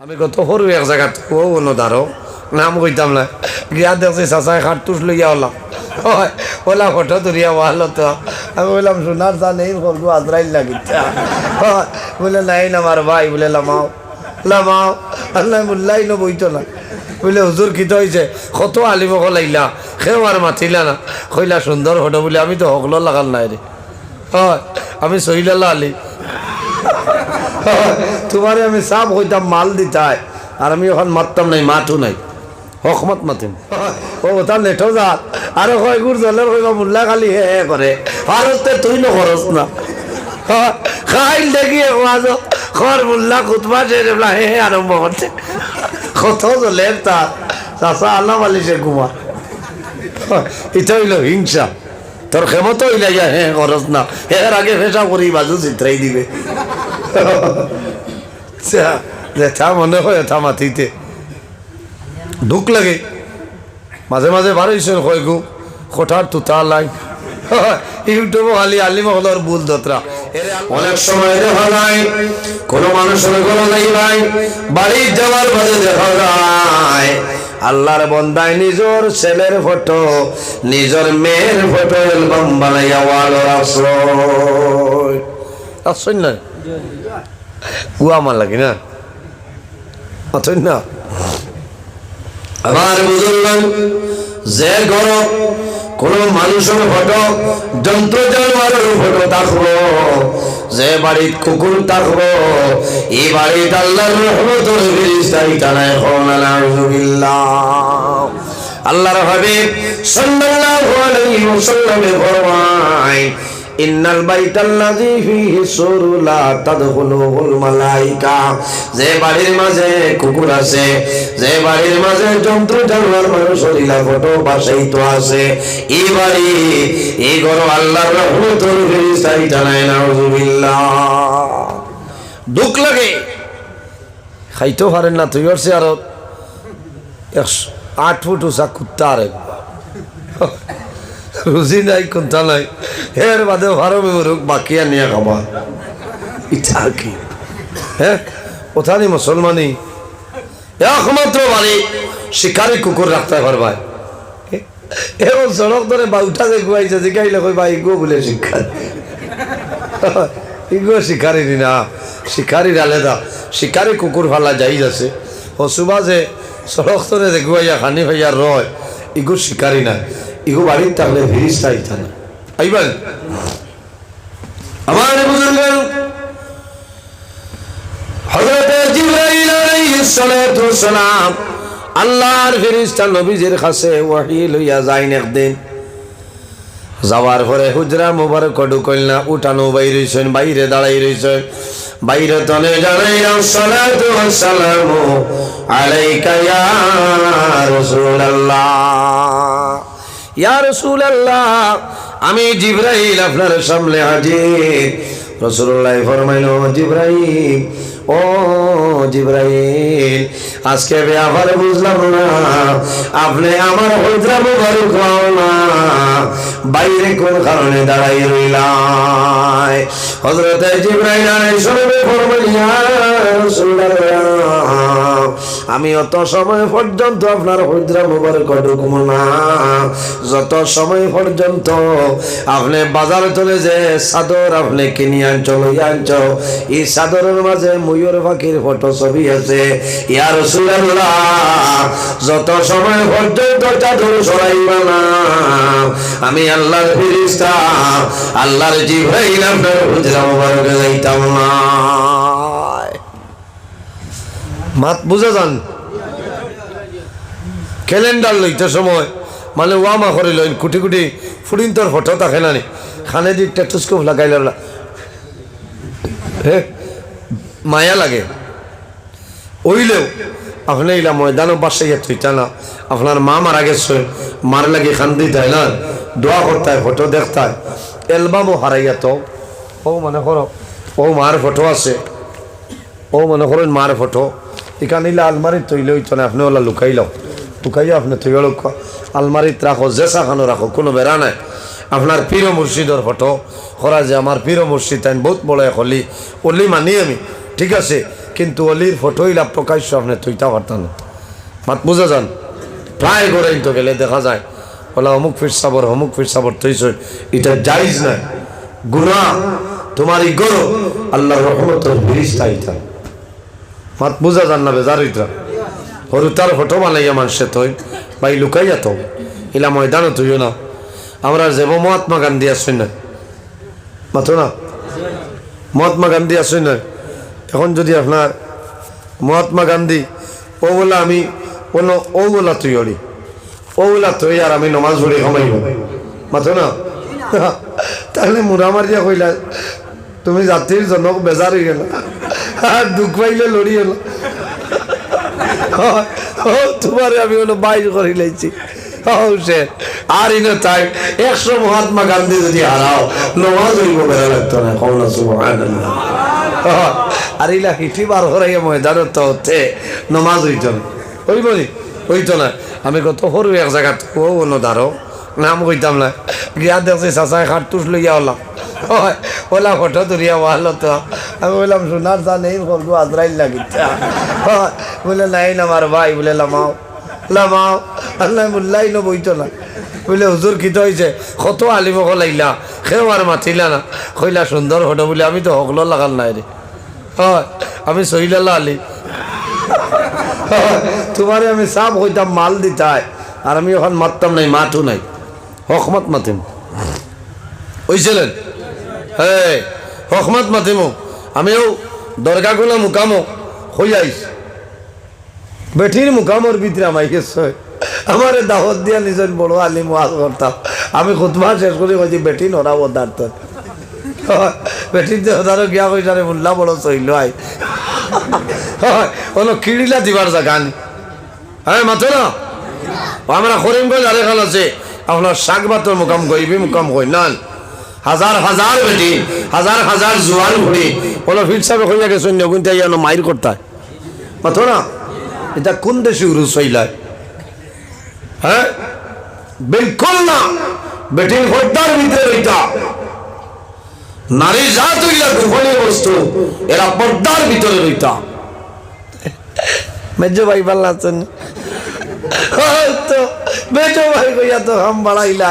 আমি কত সরু এক জায়গাত ও, অন্য দাঁড়ো নাম কইতাম না। গিয়া দেখছি চাচাই খাটতুস লইয়া ওলাম। হয় ওলা ফটো তুলিয়া ওয়ালো তো আমি বললাম সোনার চা নেই করব আজরাইল লাগিচ্ছা হয়, বলে, নাই না আমার ভাই, বলে, লামাও। লামাও। আল্লাহ মুল্লাই ন বইতো না। বলে হুজুর কিত হয়েছে কত আলিম লাইলা সেও আর মাতিলা না। কইলা সুন্দর ফটো বলে আমি তো হকলো লাগাল নাই রে হয়, আমি সহিলাল্লাহ আলি। তোমারে আমি সাপ হইতাম মাল দিতাই, আর আমি এখন মারতাম নাই মাঠও নাই। হকমত মাতিম। ও, তার নেটো যাত আর কয় গুড় জলের কইবা মুল্লা খালি হে হে করে। ভারতে তুই ন খরচ না। খাইল দেখি মাঝ খর মুল্লা কুতবা বলা, হে হে, আরম্ভ করছে। কত জলের তার চাষা আল্লাহ মালিশে ঘুমা এটা হইল হিংসা। তোর ক্ষমত হইলে হে, খরচ না। এর আগে ফেসা করি বাজু চিত্রাই দিবে। যেথা মনে হয় দুঃখ লাগে। মাঝে মাঝে বারোইছেন গু কোঠার তুতা লাই ইউটিউবে দত্রা অনেক সময় দেখা যায় কোনো মানুষের কোনো নাই ভাই। যাওয়ার মাঝে দেখা আল্লাহর বন্দায় নিজর ছেলের ফটো নিজর মেয়ের ফটো অ্যালবাম বানাইয়া ও আমার লাগে না? অথই না। আমার বুঝলাম যে ঘর কোন মানুষের ফটো, যন্ত্র জানোয়ারের ফটো থাকব। যে বাড়িত কুকুর থাকব এই বাড়িত আল্লাহর রহমতের ফেরেশতাই টানায় এখন, আলহামদুলিল্লাহ। আল্লাহর হাবিব সাল্লাল্লাহু আলাইহি ওয়াসাল্লামে ফরমায় ইন্নাল বাইতাল্লাযী ফীহি সুরুলা তাদখুলুহুল মালাইকা। যে বাড়ির মাঝে কুকুর আছে, যে বাড়ির মাঝে যন্ত্র জানোয়ার মানুষের ইলা ফটো বাসাই তো আছে। এই বাড়ি এই ঘর আল্লাহর রহমতের ফেরেশতাই জানায়, নাউজুবিল্লাহ। দুঃখ লাগে। খাইতেও পারেন না, তুই আরও একশো আট ফুট উঁচা কুত্তা আর রুজি নাই, কোনটা নাই। এর বাদে ভারো মেমরুক বাকি নিয়ে খাবা। ইচ্ছা কি? হ্যাঁ ওথানি মুসলমানি। একমাত্র বাড়ি শিকারি কুকুর রাখতে পারবাই এখন সড়ক ধরে বাউটা যে গুয়াইছে জিগাইলে কই বা ইগো বলে শিক্ষা ইগো শিকারি না শিকারির আলাদা শিকারি কুকুর ফালা যাই আছে। হসুবা যে সড়ক ধরে যে খানি ভাইয়া রয় ইগো শিকারি না বাড়ির তাহলে ফিরিস্তা ইতা না আইবেন। আমার বুজুর্গ হযরত জিবরাইল আলাইহিস সালাতু সালাম আল্লাহর ফেরেশতা নবীজির কাছে ওহী লইয়া যাইন একদিন। যাওয়ার পরে হুজরা মুবারক উঠানো বাইরে বাইরে দাঁড়াই রইছেন বাইরে তনে জানাইলাম সালাতু সালামু আলাইকা ইয়া রাসূলুল্লাহ। আমি জিবরাইল আপনার সামনে হাজির। রাসূলুল্লাহ ফরমাইল জিবরাইল, ও জিব্রাইল, আজকে ব্যাপার বুঝলাম না, আপনি আমার হজরা মুবারক হও না, বাইরে কোন কারণে দাঁড়াই রইলাই? হজরত জিব্রাইল আলাইহিস সালাম ফরমাইয়া রাসূলুল্লাহ আমি অত সময় পর্যন্ত আপনার হজরা মুবারক ঢুকবো না যত সময় পর্যন্ত আপনি বাজারে চলে যে চাদর আপনি কিনে আনছ লই আনছ, এই চাদরের মাঝে ময়ূর পাখির ফটো ছবি আছে। ইয়ার যত সময় পর্যন্ত চাদর সরাইবা না, আমি আল্লাহর ফিরিস্তা আল্লাহর আপনার হুজরা মুবারক যাইতাম না। মাত বুঝা যান। ক্যালেন্ডার লইতে সময়। মানে ওয়ামা করে লইন কুটি কুটি ফুডিন তোর ফটো থাকে না নি খানে দি টেটুস্কোপ লাগাইল মায়া লাগে। ওইলেও আপনি ইলা ময়দানও বাসাইয়া থইতা না। আপনার মা মারা গেছে মার লাগে খান দিতে হয় না। দোয়া করতে হয় ফটো দেখতে হয় অ্যালবামও হারাইয়া তো ও মনে করো ও মার ফটো আছে। ও মনে করেন মার ফটো। এখানে ইলা আলমারিত তৈলে হইতো না আপনি ওলা লুকাই লও। লুকাইয়া আপনি তৈল আলমারিত রাখো জেসা খানো রাখো, কোনো বেড়া নাই। আপনার পীর মুর্শিদর ফটো। করা যে আমার পীর মুর্শিদ তাই বহুত বড় এক হলি অলি মানি আমি, ঠিক আছে। কিন্তু অলির ফটোইলা প্রকাশ্য আপনি তুইতা পারতাম মাত বুঝা যান প্রায় করে তো গেলে দেখা যায়। ওলা অমুক ফির সাবর অমুক ফির সাবর তুইছ এটা জাইজ নাই। গুনা তোমার ই গরো আল্লাহ রহমত ফিরিস্তা ইটা মাত বুঝা যান না বেজার ইটা হরু তার ফটো বানাইয়া মানুষে তৈ বাই লুকাইয়া তো। ইলা ময়দানও তুইও না। আমরা যাব মহাত্মা গান্ধী আসুন না। মাতো না? মহাত্মা গান্ধী আসুন না। এখন যদি আপনার মহাত্মা গান্ধী, ও বলে আমি অন্য ও বলা তুই অড়ি ও বলা তুই আর আমি নমাজ পড়ে কমাইব মাথো না? তাহলে মুরা মারিয়া কইলা, তুমি জাতির জনক বেজার হয়ে গেল দুঃখ পাইলে লড়ি হলো। তোমারে আমি হলো বাইর করে লাইছি। আর ইনো তাই, একশো মহাত্মা গান্ধী যদি হারাও, নমাজ হইব বেড়া লাগতো না কমলা সুবহানাল্লাহ। আর ইলা বার হরাইয়া তো নমাজ হইত না। হইব নি? হইতো না। আমি কত সরু এক জায়গাত, ও দাঁড়ো নাম কইতাম না। গিয়া দেখছি চাচাই খাট তুস লইয়া হয় ওলা ফটো তুলিয়া ওয়াল তো আমি বললাম, সোনার চা নেই করব আজরাইল লাগিচ্ছে বলে নাই আমার ভাই। বলে লামাও লামাও। আল্লাহ মুল্লাই নো বইতো না। বলে হুজুর কিতো হয়েছে কত আলিমক লাইলা সেও আর মাতিলা না। কইলা, সুন্দর ফটো বলে আমি তো হকল লাগাল নাই রে। হয়। আমি সহিলাল্লা আলি। তোমারে আমি সাপ হইতাম মাল দিতাই। আর আমি এখন মারতাম নাই মাঠও নাই। হকমত মাতিম। বুঝছিলেন? হ্যাঁ হকমত মাতিমো, আমিও দরগাগুলো মুকামো হই আইস বেঠির মুকামর ভিতরে আমাই আমার দাওয়াত দিয়া নিজের বড় আলিম করতাম আমি খুতমা শেষ করে কইছি বেটি নরা ওদার তো বেটির যে ওদারও গিয়া কইসারে মুল্লা বড় চইল আই। হয় কোনো কিড়িলা দিবার জায়গা নেই হ্যাঁ মাথো না। আমরা করিমগঞ্জ আরেখান আছে। আপনার শাক বাতর মুকাম গইবি মুকাম কই না হাজার হাজার বেটি, হাজার হাজার জোয়ান ঘুরি কোনো ফির সাহেব কইয়া গেছে নগুনতে ইয়ানো মাইর করতায় মাথো না, এটা কোন দেশে উরুস হইলায় হ্যাঁ? বিলকুল না। বেটির হত্যার ভিতরে ওইটা নারী জাত হইলা গোপনে বস্তু, এরা পর্দার ভিতরে রইতা। মেজো ভাই আছেন তো মেজো ভাই কইয়া তো হাম বাড়াইলা।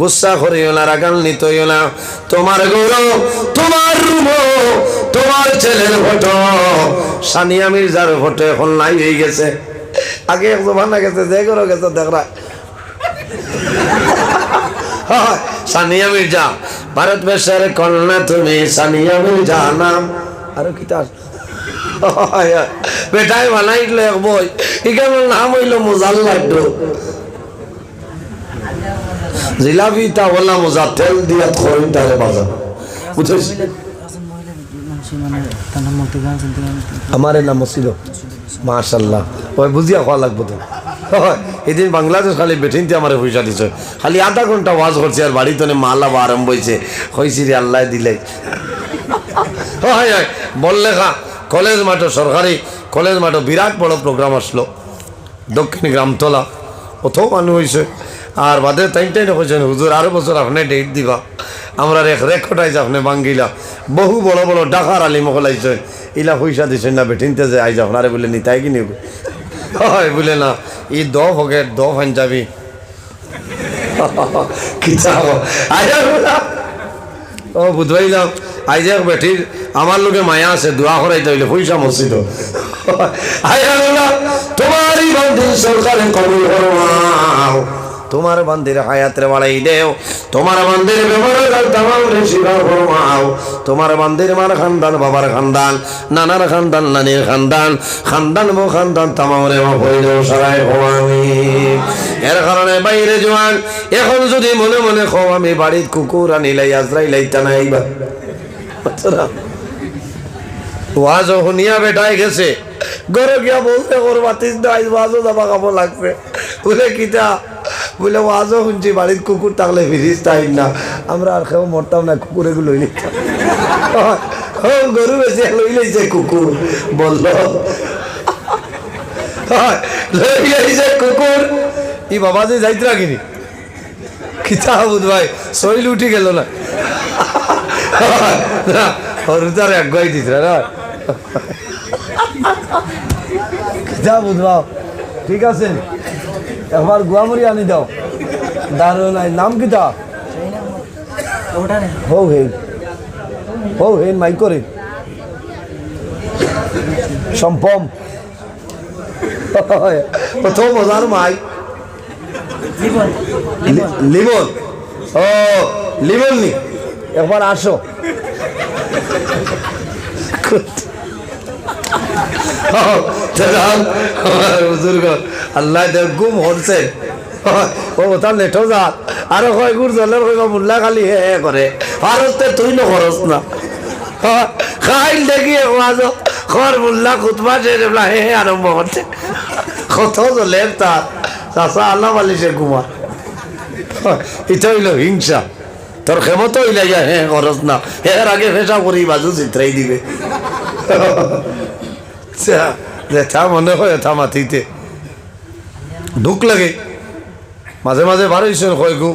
গুসা করিও না, রাগান্বিত হইও না। তোমার গৌরব, তোমার তোমার ছেলের ফটো। সানিয়া মির্জার ফটো এখন নাই হয়ে গেছে। আগে এক জমানা গেছে, যে করো গেছে দেখরা সানিয়া মির্জা ভারতবর্ষের কন্যা তুমি সানিয়া মির্জা নাম। আরও কি তার। বেটাই বানাইলে এক বই। ইকেমন নাম হইল মোজাল লাড্ডু জিলাপি তা বললাম মোজা তেল দিয়া খরিন তারে বাজা বুঝেছি আমার নাম ছিল। মাশাল্লাহ ওই বুঝিয়া খাওয়া লাগবো তো এদিন বাংলাদেশ খালি বেঠিনতে আমার পয়সা দিছে। খালি আধা ঘণ্টা ওয়াজ করছে আর বাড়িতে মালা বা আরম্ভ হয়েছে হয়েছি রে, আল্লাহ দিলে। হয় বললে খা, কলেজ মাঠে সরকারি, কলেজ মাঠে বিরাট বড় প্রোগ্রাম আসলো। দক্ষিণ গ্রামতলা। কোথাও মানুষ হয়েছে আর বাদে তাইটাই কইছেন হুজুর আরও বছর আপনি ডেট দিবা। আমরা রেখ রেকর্ড আইছে আপনি বাঙ্গিলা। বহু বড় বড় ডাকার আলি মকলাইছে ইলা পয়সা দিছেন না বেঠিনতে যে আইজ আপনারে বলে নিতাই কিনি হয়, বলে না, ই দ হগে দ পাঞ্জাবি কি চাও? আইয়া বলা। ও বুধবাইলাম আইজ বেঠির আমার লোকে মায়া আছে, দোয়া করাইতে হইলে পয়সা মসজিদ। বলা, তোমারই বন্ধু সরকারে কবুল করবাও তোমার বান্দির হায়াতের বাড়াই দেও, তোমার বান্দির তোমার বান্দির মার খানদান, বাবার খানদান, নানার খানদান, নানির খানদান খানদান বো খানদান তামাম রে হয়ে দেও সারাই ভবামি এর কারণে বাইরে জোয়ান, এখন যদি মনে মনে খো আমি বাড়ির কুকুর আনিলাই আজরাই লাইতা নাই এইবার ওয়াজ শুনিয়া বেটাই গেছে। ঘরে গিয়া বলতে ওর বাতিস নাই ওয়াজও যাবা খাব লাগবে। বলে, কিতা? বলে, ওয়াজও শুনছি, বাড়ির কুকুর থাকলে ফিরিস টাইম না। আমরা আর কেউ মরতাম না কুকুরে লই নিতাম। গরু বেশি লই লইছে কুকুর, বলল। লই লইছে কুকুর। ই বাবা যে যাইতরা কিনি? কিতা বুধ ভাই, শৈল উঠি গেল না? হরুতার এক গাই দিত না? কিতা বুধবাও ঠিক আছে একবার গুয়ামুড়ি আনি দাও। দারুণ আই নাম কিতা হৌ হেন হৌ হেন মাই করে। সম্পম। প্রথম মজার মাই। লি- লিমন। ও, লিমন নি। একবার আসো। আমার বুজুর্গ। আল্লাহ দেব গুম হরছে। ও, তার লেটো যা। আরও কয় গুড় জলের মুল্লা খালি হে হে করে ভারতে তুই ন। খরচ না খাইল দেখি ওয়াজ খর মুল্লা খুতবা সে হে হে আরম্ভ করছে কত জলের তার চাষা আল্লাহ মালিশে ঘুমা এটা হিংসা। তোর ক্ষমত হইলে ইয়া হ্যাঁ খরচ না। এর আগে ফেসা করি বাজু চিত্রাই দিবে। যেটা মনে হয়, এটা মাতিতে ঢুক লাগে। মাঝে মাঝে বারোইছেন কয় গু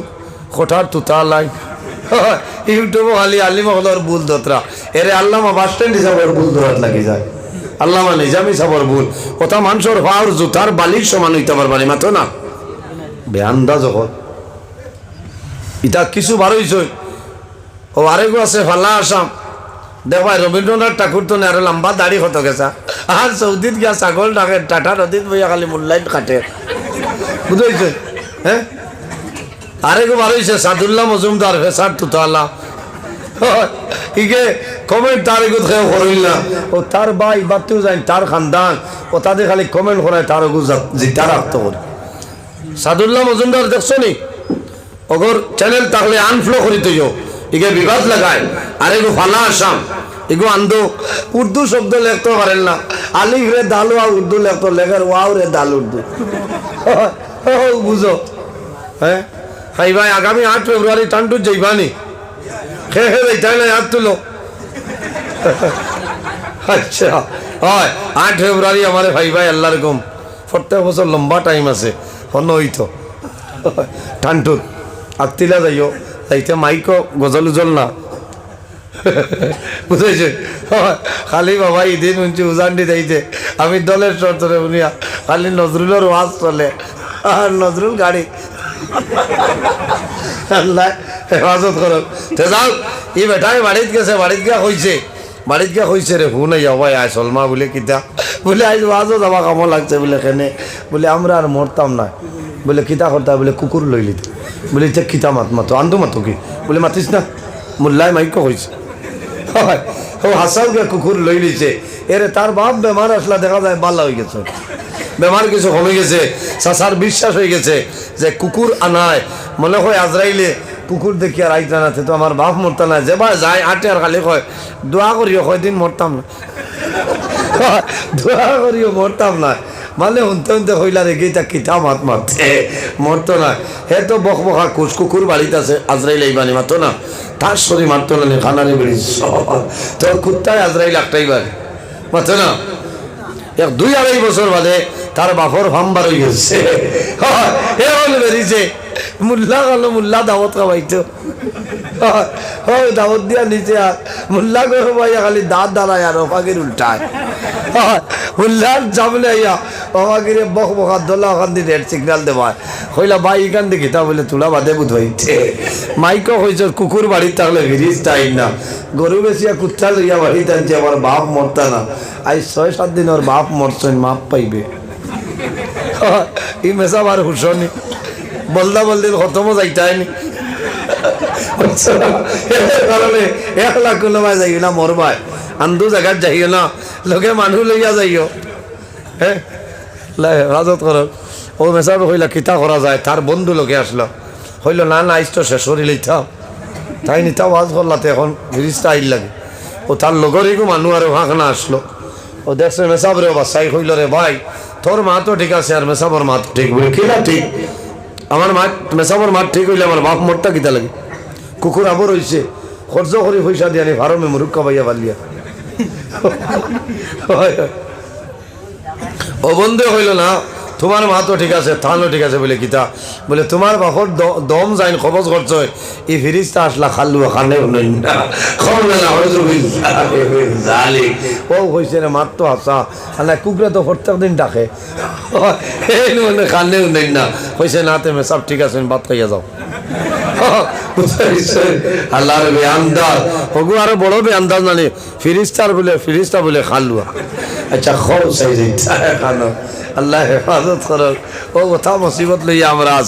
কোঠার তুতা লাই। ইউটিউবে খালি আলিমা বুল দত্রা এরে আল্লামা বাস স্ট্যান্ড হিসাবের বুল ধরাত লাগি যায়। আল্লামা নিজাম হিসাবের ভুল। ওটা মানুষের ভাওর জুতার বালির সমান হইতে পারবানি মাত্র না। বেআন্দা যখন ইটা কিছু বারোইছ ও আরেকও আছে ফাল্লা আসাম। দেখবাই রবীন্দ্রনাথ ঠাকুর তো আরও লম্বা দাড়ি হতো গেছা আর সৌদিত গিয়া ছাগল ডাকে টাটা নদীত বইয়া খালি মূল্যায়ন কাটে। বুঝেছ হ্যাঁ? আরেকও বারোইছে সাদুল্লাহ মজুমদার ফেসার তুতাল্লাহ ইকে কমেন্ট তার এগুত না ও তার বাই বাত্তিও যায়, তার খানদান। ও তাদের খালি কমেন্ট করায় তার এগু জিতা রাখতে করে সাদুল্লাহ মজুমদার দেখছ নি? অগর চ্যানেল তাহলে আনফ্লো করি তুই ইগে বিবাদ লাগায় আর এগো ফালা আসাম এগো আন্দো উর্দু শব্দ লেখতে পারেন না। আলিফ রে দালু আর উর্দু লেখতো, লেখার ওয়াও রে দাল, উর্দু। বুঝো হ্যাঁ হাই ভাই, আগামী আট ফেব্রুয়ারি টান্টু যাইবানি খে খে তাই না, হাত তুলো। আচ্ছা হয়, আট ফেব্রুয়ারি আমার ভাই ভাই আল্লাহ রকম প্রত্যেক বছর লম্বা টাইম আছে হন হইতো টানটুত আত্মিলা যাইও, যাইতে মাইকো গজল উজল না। বুঝেছে? খালি বাবা ইদিন উঞ্চি উজান্ডি যাইতে। আমি দলের শর্তরে উনিয়া খালি নজরুলের ওয়াজ চলে। আর নজরুল গাড়ি। হেফাজত করো যাও ই বেটাই বাড়িত গেছে বাড়িত গিয়া কইছে বাড়িত গিয়া কইছে রে হুন যাবাই আয় সলমা বলে কিতা। বলে আজ ওয়াজও যাবা কামো লাগছে বলে, কেনে। বলে, আমরা আর মরতাম না। বলে, কিতা করতা বলে কুকুর লই লিতে। বলে এটা কিতা মাত মাতো আন্দো মাতো কি? বলে মাতিস না। মোল্লাই মাইক কইছে হয়, ও হাসাও গিয়া কুকুর লই লিছে। এরে তার বাপ বেমার আসলা দেখা যায় বাল্লা হয়ে গেছে। বেমার কিছু কমে গেছে। চাচার বিশ্বাস হয়ে গেছে যে কুকুর আনায় মনে হয় আজরাইলে কুকুর দেখি আর আইতা না তো আমার বাপ মরতা না যে বা যায় আটে আর খালি কয় দোয়া করিও কয়দিন মরতাম না দোয়া করিও মরতাম না মানে শুনতে শুনতে হইলা রেখে তা কিতা মাত মারতে মরতো না হে তো বক বকা কুচ কুকুর বাড়িতে আছে আজরাইল এইবানি মাতো না। তার শরীর মারতো না খানারে বেড়ি তো কুত্তায় আজরাইল একটাই বাড়ি মাতো না? এক দুই আড়াই বছর বাদে তার বাপর ফাম্বার হয়ে গেছে। হে বলে বেরিয়েছে মুল্লা গেল, মুল্লা দাওয়াত খাওয়াইতো। ও দাওয়াত দিয়া নিচে আর মুল্লা করে ভাইয়া খালি দাঁত দাঁড়ায় আর অফাগির উল্টায়। মুল্লার জামলে আইয়া অফাগিরে বক বকা দোলা ওখান দিয়ে রেড সিগনাল দেওয়া কইলা, ভাই, এখান থেকে তা বলে তুলা বাদে বুধ হইতে। মাইকো কইছ, কুকুর বাড়ি থাকলে ভিরিস টাইম না। গরু বেশিয়া কুত্তা লইয়া বাড়িতে আনছে আমার বাপ মরতা না। আজ ছয়, সাত দিন ওর বাপ মরছেন, মাপ পাইবে। ই মেসাবার হুসনি বলদা বলদিন খতমও যাইতাইনি। কারণে এক লাখ কোনোবাই যাইও না মরবাই আন্দু জায়গাত যাইও না, লগে মানুহ লইয়া যাইও। হ্যাঁ হেফাজত করক ও মেসাব কইলা কিতা করা যায় তার বন্ধু লোকে আসলো হইল না না আইস তো শেষ করি লইতাম তাই নিতাম ওয়াজ করলাতে এখন ফিরিজটা আইল লাগে। ও তার লগরিকও মানুষ আর ভাঙনা আসলো ও দেখছে মেসাব রে বাসাই কইল রে ভাই তোর মা তো ঠিক আছে আর মেসাবর মা তো ঠিক বলে কিনা ঠিক? আমার মা মেসাবর মা ঠিক হইলে আমার বাপ মোরটা কিতা লাগে? কুকুর আবর হইছে খরচ করে পয়সা দিয়ে আনি ভারমে মুরুক্কা পাইয়া পালিয়া হয়, হয়। ও বন্ধু হইল না। তোমার মা তো ঠিক আছে তাহলে ঠিক আছে বলে কিতা। বলে তোমার বাপর দম যাইন খবজ করছ এই ফিরিস্তা আসলা খাল্লু খানে না না ও কইছে রে মার তো হাসা আল্লাহ কুকুরে তো প্রত্যেক দিন ডাকে। খানে না। কইছে না তুমি সব ঠিক আছে বাদ খাইয়া যাও। আল্লাহর বেআন্দাজ হগু আরও বড় বেআন্দাজ নানি। ফিরিস্তার বলে, ফিরিস্তা বলে খালুয়া আচ্ছা খরচ খানো আল্লাহ হেফাজত করো ও কথা মুসিবত লইয়া আমরা আছি।